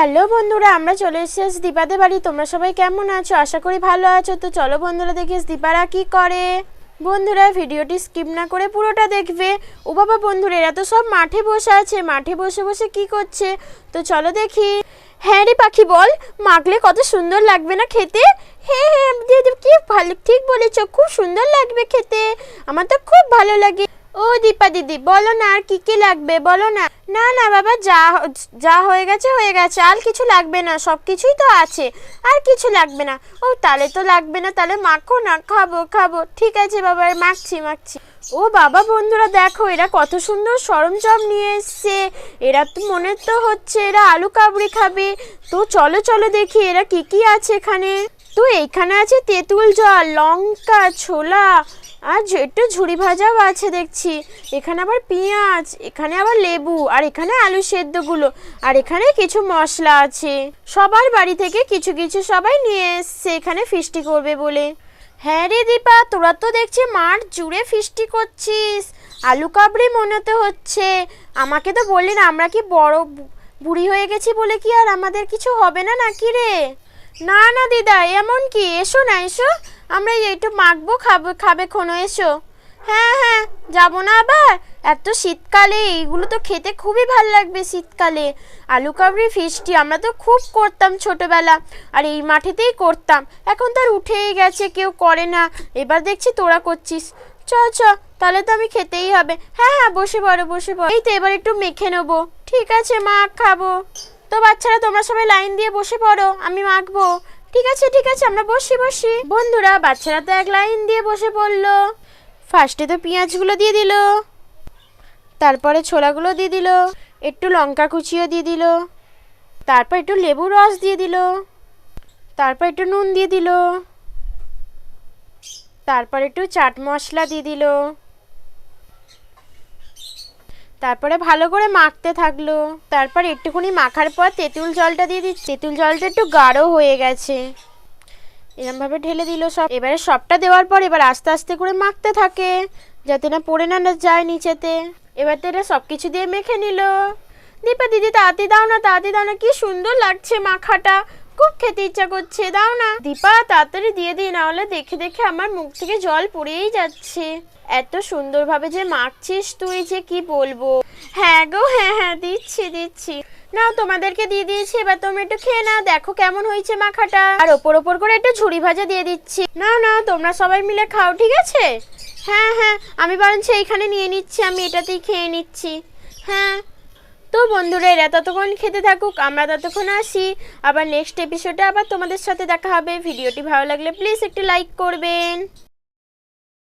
Hello বন্ধুরা, আমরা চলে এসেছি দীপাদের বাড়ি। তোমরা সবাই কেমন আছো? আশা করি ভালো আছো। তো চলো বন্ধুরা, দেখি দীপারা কি করে। বন্ধুরা, ভিডিওটি স্কিপ না করে পুরোটা দেখবে। ও বাবা বন্ধুরা, এরা তো সব মাঠে বসে আছে। মাঠে বসে বসে কি করছে? তো চলো দেখি। হ্যাঁ রে পাখি, বল। মাখলে কত সুন্দর লাগবে না খেতে? হ্যাঁ হ্যাঁ কি ভালো ঠিক বলেছ। খুব সুন্দর লাগবে খেতে। আমার তো খুব ভালো লাগে। ও দীপা দিদি, বলো না আর কি কি লাগবে, বলো না। না না বাবা, যা যা হয়ে গেছে হয়ে গেছে, আর কিছু লাগবে না সব কিছুই তো আছে, আর কিছু লাগবে না। ও, তাহলে তো লাগবে না, তাহলে মাখো না, খাব খাব। ঠিক আছে বাবা মাখছি মাখছি। ও বাবা বন্ধুরা, দেখো, এরা কত সুন্দর সরঞ্জাম নিয়ে এসছে। এরা তো মনে তো হচ্ছে এরা আলু কাবড়ি খাবে। তো চলো চলো দেখি এরা কি কি আছে এখানে। তো এইখানে আছে তেঁতুল জল, লঙ্কা, ছোলা আর একটু ঝুড়ি ভাজাও আছে দেখছি। এখানে আবার পেঁয়াজ, এখানে আবার লেবু, আর এখানে আলু সেদ্ধগুলো, আর এখানে কিছু মশলা আছে। সবার বাড়ি থেকে কিছু কিছু সবাই নিয়ে এসছে এখানে ফিস্টি করবে বলে। হ্যাঁ রে দীপা, তোরা তো দেখছি মাঠ জুড়ে ফিস্টি করছিস। আলু কাবড়ি মনে তো হচ্ছে। আমাকে তো বললি না, আমরা কি বড় বুড়ি হয়ে গেছি বলে কি আর আমাদের কিছু হবে না নাকি রে? না না দিদা, এমন কি? এসো না, এসো। আমরা এই একটু মাখবো, খাব, খাবে কোনো এসো। হ্যাঁ হ্যাঁ যাব না আবার। এত শীতকালে, এইগুলো তো খেতে খুবই ভালো লাগবে শীতকালে। আলু কাবড়ি, ফিস্টি, আমরা তো খুব করতাম ছোটবেলা। আর এই মাঠেতেই করতাম। এখন তো আর উঠেই গেছে, কেউ করে না। এবার দেখছি তোরা করছিস। চ চ, তাহলে তো আমি খেতেই হবে। হ্যাঁ হ্যাঁ বসে পড়ো বসে পড়ো। এই তো এবার একটু মেখে নেব। ঠিক আছে, মাখ, খাব। তো বাচ্চারা, তোমরা সবাই লাইন দিয়ে বসে পড়ো। আমি মাখবো। ঠিক আছে ঠিক আছে, আমরা বসি বসি। বন্ধুরা, বাচ্চারা তো এক লাইন দিয়ে বসে পড়ল। ফার্স্টে তো পেঁয়াজগুলো দিয়ে দিল। তারপরে ছোলাগুলো দিয়ে দিল। একটু লঙ্কা কুচিও দিয়ে দিল। তারপর একটু লেবু রস দিয়ে দিল। তারপর একটু নুন দিয়ে দিল। তারপর একটু চাট মশলা দিয়ে দিল। তারপরে ভালো করে মাখতে থাকল। তারপর একটুখানি মাখার পর তেঁতুল জলটা দিয়ে দিচ্ছে। তেঁতুল জলটা একটু গাঢ় হয়ে গেছে। এরমভাবে ঢেলে দিল সব। এবারে সবটা দেওয়ার পর এবার আস্তে আস্তে করে মাখতে থাকে, যাতে না পড়ে না যায় নিচেতে। এবার তো এটা সব কিছু দিয়ে মেখে নিল। দীপা, দিদি তাড়াতাড়ি দাও না, তাড়াতাড়ি দাও না। কি সুন্দর লাগছে মাখাটা। খুব খেতে ইচ্ছা করছে, দাও না। দীপা, তাড়াতাড়ি দিয়ে দিই না হলে দেখে দেখে আমার মুখ থেকে জল পড়েই যাচ্ছে। এত সুন্দরভাবে যে মাখছিস তুই যে কি বলব? হ্যাঁ গো হ্যাঁ হ্যাঁ দিচ্ছি দিচ্ছি। নাও, তোমাদেরকে দিয়ে দিয়েছি, এবার তোমরা একটু খেয়ে নাও, দেখো কেমন হয়েছে মাখাটা। আর ওপর ওপর করে একটু ঝুড়ি ভাজা দিয়ে দিচ্ছি। নাও নাও, তোমরা সবাই মিলে খাও, ঠিক আছে? হ্যাঁ হ্যাঁ আমি বরঞ্চ এইখানে নিয়ে নিচ্ছি, আমি এটাতেই খেয়ে নিচ্ছি। হ্যাঁ। তো বন্ধুরা, এরা ততক্ষণ খেতে থাকুক, আমরা ততক্ষণ আসি। আবার নেক্সট এপিসোডে আবার তোমাদের সাথে দেখা হবে। ভিডিওটি ভালো লাগলে প্লিজ একটু লাইক করবেন।